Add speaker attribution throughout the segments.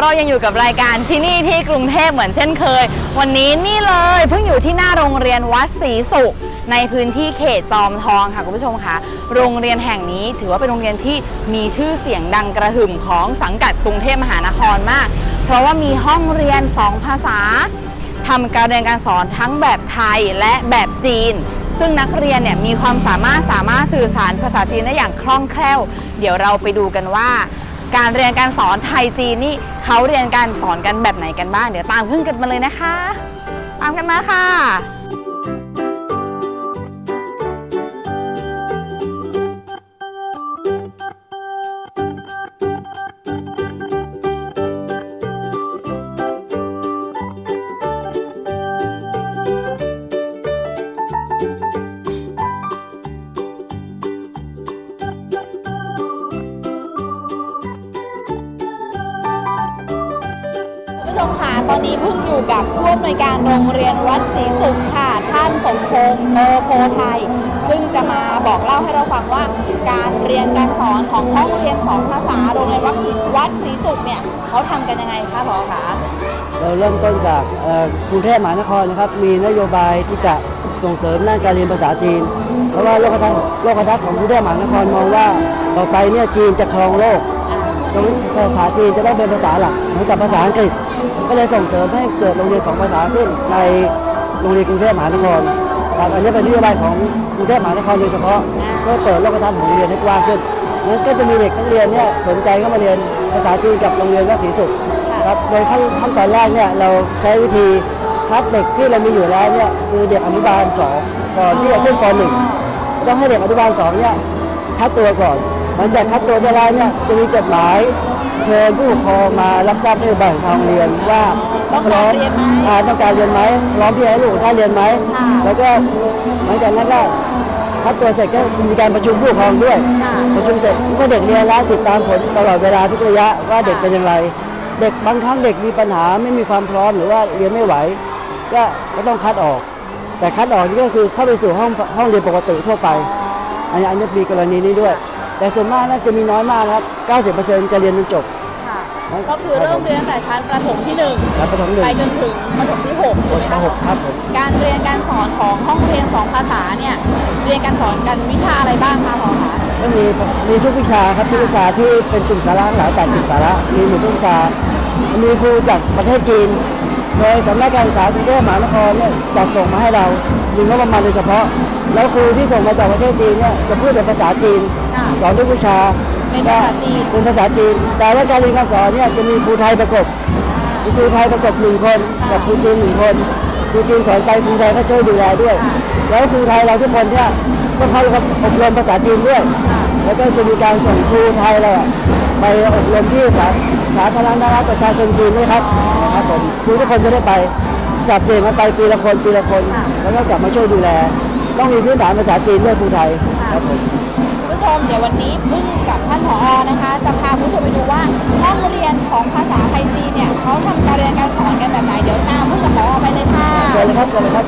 Speaker 1: เราะเรายังอยู่กับรายการที่นี่ที่กรุงเทพเหมือนเช่นเคย วันนี้นี่เลยเพิ่งอยู่ที่หน้าโรงเรียนวัดศรีสุขในพื้นที่เขตจอมทองค่ะคุณผู้ชมคะโรงเรียนแห่งนี้ถือว่าเป็นโรงเรียนที่มีชื่อเสียงดังกระหึ่มของสังกัดกรุงเทพมหานครมาก เพราะว่ามีห้องเรียน 2 ภาษาทำการเรียนการสอนทั้งแบบไทยและแบบจีน ซึ่งนักเรียนเนี่ยมีความสามารถสามารถสื่อสารภาษาจีนได้อย่างคล่องแคล่ว เดี๋ยวเราไปดูกันว่า การเรียนการสอนไทยจีนนี่เขาเรียนการสอนกันแบบไหนกันบ้าง เดี๋ยวตามพึ่งกันมาเลยนะคะ ตามกันมาค่ะ ชมค่ะตอนนี้เพิ่งอยู่กับผู้อำนวยการโรงเรียนวัดศรีสุขค่ะ ท่านสมพงษ์โอโพไทย ซึ่งจะมาบอกเล่าให้เราฟังว่า การเรียนการสอนของห้องเรียนสองภาษาโรงเรียนวัดศรีวัดศรีสุขเนี่ยเขาทำกันยังไงคะผอคะ
Speaker 2: เราเริ่มต้นจากเอ่อกรุงเทพมหานครนะครับ มีนโยบายที่จะส่งเสริมด้านการเรียนภาษาจีน เพราะว่าโลกทัศน์โลกทัศน์ของกรุงเทพมหานครมองว่าต่อไปเนี่ยจีนจะครองโลกตรงนี้ภาษาจีนจะได้เป็นภาษาหลักเหมือนกับภาษาอังกฤษ ก็เลยส่งเสริมให้เกิดโรงเรียนสองภาษาขึ้นในโรงเรียนกรุงเทพมหานครครับอันนี้เป็นนโยบายของกรุงเทพมหานครโดยเฉพาะเพื่อเปิดโลกทัศน์ของโรงเรียนให้กว้างขึ้นงั้นก็จะมีเด็กนักเรียนเนี่ยสนใจเข้ามาเรียนภาษาจีนกับโรงเรียนวัดศรีสุขครับโดยขั้นขั้นตอนแรกเนี่ยเราใช้วิธีคัดเด็กที่เรามีอยู่แล้วเนี่ยคือเด็กอนุบาลสองก่อนที่จะขึ้นปหนึ่งต้องให้เด็กอนุบาลสองเนี่ยคัดตัวก่อนหลังจากคัดตัวได้แล้วเนี่ยจะมีจดหมาย เชิญผู้ปกครองมารับทราบนโยบายของทางโรงเรียนว่า
Speaker 1: ต้องการเรียนไหม
Speaker 2: อ่าต้องการเรียนไหมพร้อมที่จะให้ลูกของท่านเรียนไหม
Speaker 1: ค่ะ
Speaker 2: แล้วก็หลังจากนั้นก็คัดตัวเสร็จก็มีการประชุมผู้ปกครองด้วย
Speaker 1: ค่ะ
Speaker 2: ประชุมเสร็จเมื่อเด็กเรียนแล้วติดตามผลตลอดเวลาทุกระยะว่าเด็กเป็นอย่างไร เด็กบางครั้งเด็กมีปัญหาไม่มีความพร้อมหรือว่าเรียนไม่ไหว ก็ก็ต้องคัดออก แต่คัดออกนี่ก็คือเข้าไปสู่ห้องห้องเรียนปกติทั่วไป อันนี้อันนี้มีกรณีนี้ด้วย แต่ส่วนมากน่าจะมีน้อยมากนะครับ90%จะเรียนจนจบ
Speaker 1: ค่ะ ก็คือเริ่มเรียนตั้งแต่ชั้นประถมที่หนึ่ง
Speaker 2: ครับประถมหนึ่ง
Speaker 1: ไปจนถึงประถมที่หก
Speaker 2: บทปหกครับผม
Speaker 1: การเรียนการสอนของห้องเรียนสองภาษาเนี่ยเรียนการสอนกันวิชาอะไรบ้างคะผอคะ
Speaker 2: ก็มีมีทุกวิชาครับทุกวิชาที่เป็นกลุ่มสาระหลายแต่กลุ่มสาระมีหมดทุกวิชา มีครูจากประเทศจีน โดยสำนักการศึกษากรุงเทพมหานครเนี่ยจัดส่งมาให้เรา มีงบประมาณโดยเฉพาะ แล้วครูที่ส่งมาจากประเทศจีนเนี่ยจะพูดเป็นภาษาจีน
Speaker 1: ค่ะ
Speaker 2: สอนทุกวิชา
Speaker 1: เป็นภาษาจีน
Speaker 2: เป็นภาษาจีน แต่ว่าการเรียนการสอนเนี่ยจะมีครูไทยประกบ มีครูไทยประกบหนึ่งคนกับครูจีนหนึ่งคนครูจีนสอนไปครูไทยก็ช่วยดูแลด้วย แล้วครูไทยเราทุกคนเนี่ยก็เข้าอบรมภาษาจีนด้วย แล้วก็จะมีการส่งครูไทยเราอะไปอบรมที่สาสาธารณรัฐประชาชนจีนด้วยครับนะครับผมครูทุกคนจะได้ไป สับเปลี่ยนกันไปปีละคนปีละคน แล้วก็กลับมาช่วยดูแล ต้องมีพื้นฐานภาษาจีนด้วยครูไทยครับผม
Speaker 1: คุณผู้ชมเดี๋ยววันนี้พึ่งกับท่านผอนะคะ จะพาคุณผู้ชมไปดูว่าห้องเรียนของภาษาไทยจีนเนี่ยเขาทำการเรียนการสอนกันแบบไหนเดี๋ยวตามพึ่งกับผอไปเลยค่ะ
Speaker 2: เชิญเลยครับเชิญเลยครับ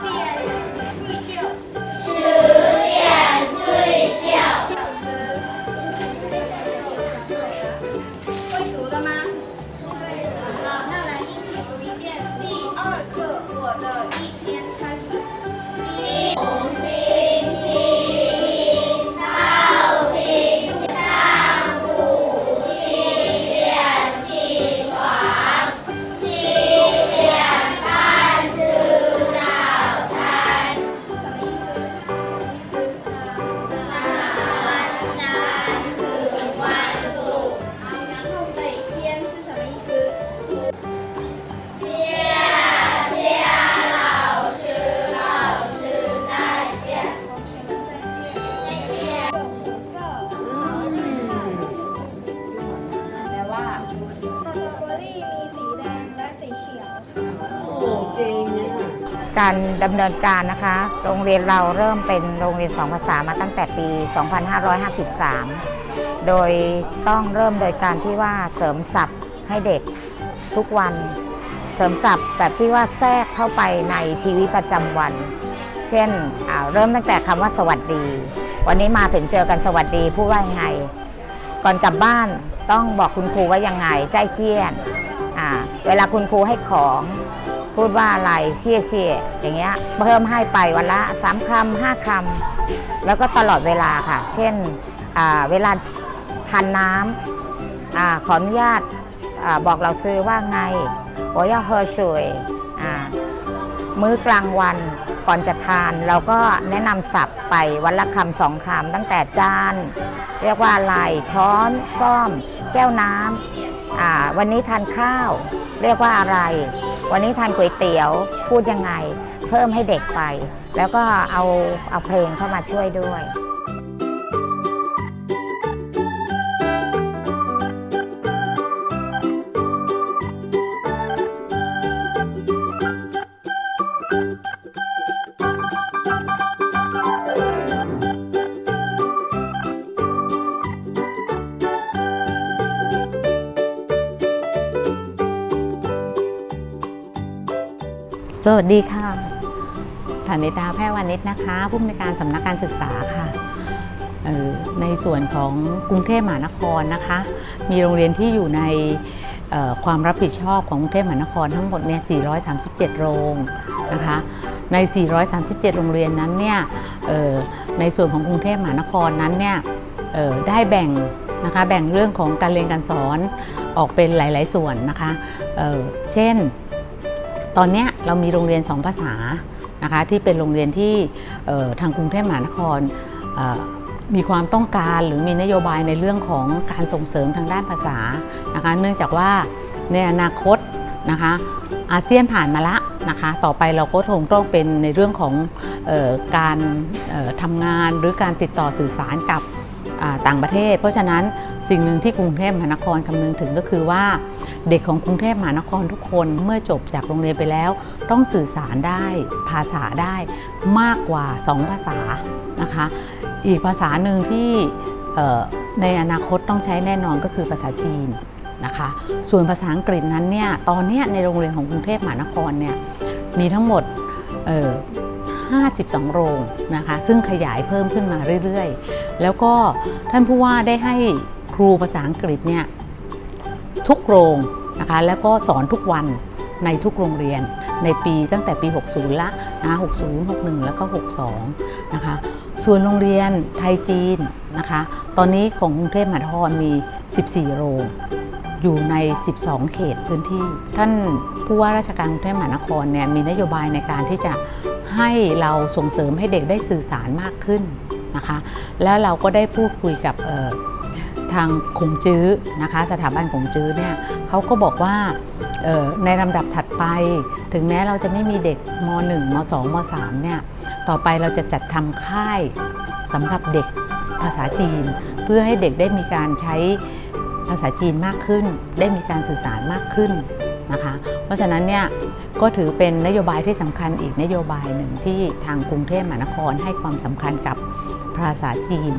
Speaker 3: happy
Speaker 4: การดำเนินการนะคะ โรงเรียนเราเริ่มเป็นโรงเรียนสองภาษามาตั้งแต่ปี 2553 โดยต้องเริ่มโดยการที่ว่าเสริมศัพท์ให้เด็กทุกวัน เสริมศัพท์แบบที่ว่าแทรกเข้าไปในชีวิตประจำวัน เช่นเริ่มตั้งแต่คำว่าสวัสดี วันนี้มาถึงเจอกันสวัสดีพูดว่ายังไง ก่อนกลับบ้านต้องบอกคุณครูว่ายังไง ใจเจียนเวลาคุณครูให้ของ พูดว่าอะไรเชี่ยเชี่ยอย่างเงี้ยเพิ่มให้ไปวันละสามคำห้าคำแล้วก็ตลอดเวลาค่ะ เช่นอ่าเวลาทานน้ำอาขออนุญาตอาบอกเราซื้อว่าไง我要喝水อ่ามื้อกลางวันก่อนจะทาน เราก็แนะนำศัพท์ไปวันละคำสองคำตั้งแต่จาน เรียกว่าอะไรช้อนซ่อม แก้วน้ำอ่าวันนี้ทานข้าว เรียกว่าอะไร วันนี้ทานก๋วยเตี๋ยวพูดยังไง เพิ่มให้เด็กไป แล้วก็เอาเอาเพลงเข้ามาช่วยด้วย
Speaker 5: สวัสดีค่ะฐานิตาแพรวานิชนะคะ ผู้อำนวยการสำนักการศึกษาค่ะในส่วนของกรุงเทพมหานครนะคะ มีโรงเรียนที่อยู่ในความรับผิดชอบของกรุงเทพมหานครทั้งหมดเนี่ย 437 โรงนะคะ ใน 437 โรงเรียนนั้นเนี่ยในส่วนของกรุงเทพมหานครนั้นเนี่ยได้แบ่งนะคะ แบ่งเรื่องของการเรียนการสอนออกเป็นหลาย ๆ ส่วนนะคะเเช่น ตอนนี้เรามีโรงเรียน 2 ภาษานะคะที่เป็นโรงเรียนที่ทางกรุงเทพมหานครมีความต้องการหรือมีนโยบายในเรื่องของการส่งเสริมทางด้านภาษานะคะเนื่องจากว่าในอนาคตนะคะอาเซียนผ่านมาละนะคะต่อไปเราก็คงต้องเป็นในเรื่องของออการทำงานหรือการติดต่อสื่อสารกับ ต่างประเทศ เพราะฉะนั้นสิ่งหนึ่งที่กรุงเทพมหานครคำนึงถึงก็คือว่า เด็กของกรุงเทพมหานครทุกคนเมื่อจบจากโรงเรียนไปแล้ว ต้องสื่อสารได้ภาษาได้มากกว่า 2 ภาษานะคะ อีกภาษาหนึ่งที่ในอนาคตต้องใช้แน่นอนก็คือภาษาจีนนะคะ ส่วนภาษาอังกฤษนั้นเนี่ยตอนนี้ในโรงเรียนของกรุงเทพมหานครเนี่ยมีทั้งหมดเอ่อ52 โรงนะคะ ซึ่งขยายเพิ่มขึ้นมาเรื่อยๆ แล้วก็ท่านผู้ว่าได้ให้ครูภาษาอังกฤษเนี่ยทุกโรงนะคะแล้วก็สอนทุกวันในทุกโรงเรียนในปีตั้งแต่ปี 60 ละนะ60 61 แล้วก็ 62 นะคะ ส่วนโรงเรียนไทยจีนนะคะ ตอนนี้ของกรุงเทพมหานครมี 14 โรง อยู่ใน 12 เขตพื้นที่ ท่านผู้ว่าราชการกรุงเทพมหานครเนี่ยมีนโยบายในการที่จะให้เราส่งเสริมให้เด็กได้สื่อสารมากขึ้น นะคะ แล้วเราก็ได้พูดคุยกับทางคงจื้อนะคะ สถาบันคงจื้อเนี่ยเขาก็บอกว่าในลำดับถัดไป ถึงแม้เราจะไม่มีเด็กม .1 ม .2 ม .3 เนี่ยต่อไปเราจะจัดทำค่ายสำหรับเด็กภาษาจีน เพื่อให้เด็กได้มีการใช้ภาษาจีนมากขึ้น ได้มีการสื่อสารมากขึ้นนะคะ เพราะฉะนั้นเนี่ยก็ถือเป็นนโยบายที่สำคัญอีกนโยบายหนึ่งที่ทางกรุงเทพมหานครให้ความสำคัญกับ ภาษาจีน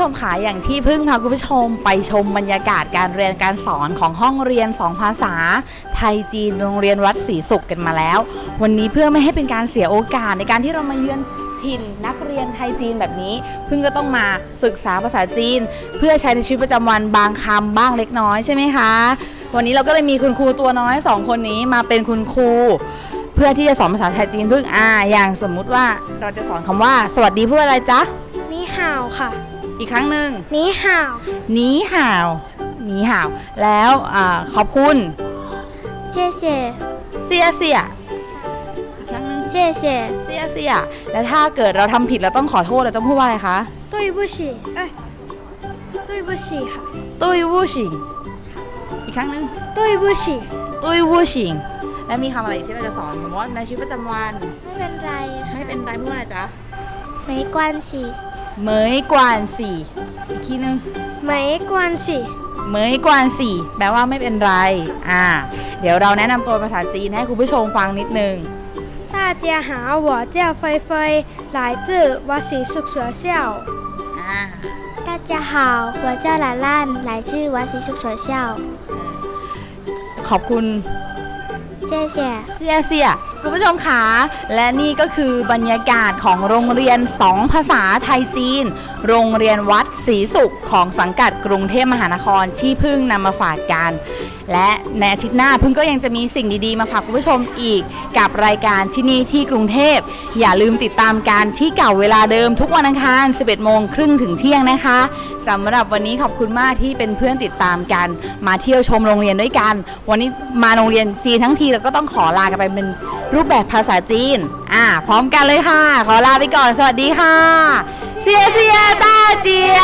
Speaker 1: ผู้ชมค่ะอย่างที่เพิ่งพาคุณผู้ชมไปชมบรรยากาศการเรียนการสอนของห้องเรียน 2 ภาษา ไทยจีนโรงเรียนวัดศรีสุขกันมาแล้ว วันนี้เพื่อไม่ให้เป็นการเสียโอกาสในการที่เรามาเยือนถิ่นนักเรียนไทยจีนแบบนี้ เพิ่งก็ต้องมาศึกษาภาษาจีน เพื่อใช้ในชีวิตประจำวันบางคำบ้างเล็กน้อยใช่ไหมคะ วันนี้เราก็เลยมีคุณครูตัวน้อยสองคนนี้มาเป็นคุณครูเพื่อที่จะสอนภาษาไทยจีนเพิ่งอ่าอย่างสมมุติว่าเราจะสอนคำว่า สวัสดีพูดอะไรจ๊ะ
Speaker 3: นี่ห่าวค่ะ
Speaker 1: อีกครั้งหนึ่ง
Speaker 3: นีห่าว
Speaker 1: นีห่าวนีห่าว แล้วอาขอบคุณ
Speaker 3: เซ่
Speaker 1: เเสียเสียอีกครั้งหนึ่ง
Speaker 3: เสีย
Speaker 1: เสียเสียเสียแล้วถ้าเกิดเราทำผิดเราต้องขอโทษเราจะพูดว่าอะไรคะ
Speaker 3: ตุ้ยบุชิเอ้ตุ้ยบุชิค่ะ
Speaker 1: ตุยบุชิอีกครั้งหนึ่ง
Speaker 3: ตุ้ยบุชิ
Speaker 1: ตุยบุชิแล้วมีคำอะไรที่เราจะสอนสมมติในชีวิตประจำวัน
Speaker 3: ไม่เป็นไร
Speaker 1: ไม่เป็นไรพูดว่อะไรจ๊ะ
Speaker 3: ไม่กวนสี
Speaker 1: เหมยกวานสี่อีกทีหนึง
Speaker 3: 没关系
Speaker 1: เหมยกวานสี่แปลว่าไม่เป็นไรอ่าเดี๋ยวเราแนะนำตัวภาษาจีนให้คุณผู้ชมฟังนิดนึง
Speaker 3: 大家好我叫菲菲来自วัดศรีสุข学校
Speaker 1: อ่า
Speaker 3: 大家好我叫兰兰来自วัดศรีสุข学校
Speaker 1: ขอบคุณ
Speaker 3: 谢谢
Speaker 1: เสียเสียคุณผู้ชมคะและนี่ก็คือบรรยากาศของโรงเรียน2ภาษาไทยจีน โรงเรียนวัดศรีสุขของสังกัดกรุงเทพมหานครที่เพิ่งนำมาฝากกัน และในอาทิตย์หน้าพิ่งก็ยังจะมีสิ่งดีๆ มาฝากคุณผู้ชมอีก กับรายการที่นี่ที่กรุงเทพ อย่าลืมติดตามการที่เก่าเวลาเดิมทุกวันอังคาร 11 โมงครึ่งถึงเที่ยงนะคะสำหรับวันนี้ขอบคุณมากที่เป็นเพื่อนติดตามกัน มาเที่ยวชมโรงเรียนด้วยกัน วันนี้มาโรงเรียนจีนทั้งทีเราก็ต้องขอลากันไปเป็นรูปแบบภาษาจีน อ่า พร้อมกันเลยค่ะ ขอลาไปก่อน สวัสดีค่ะ เสียเสียต้าเจีย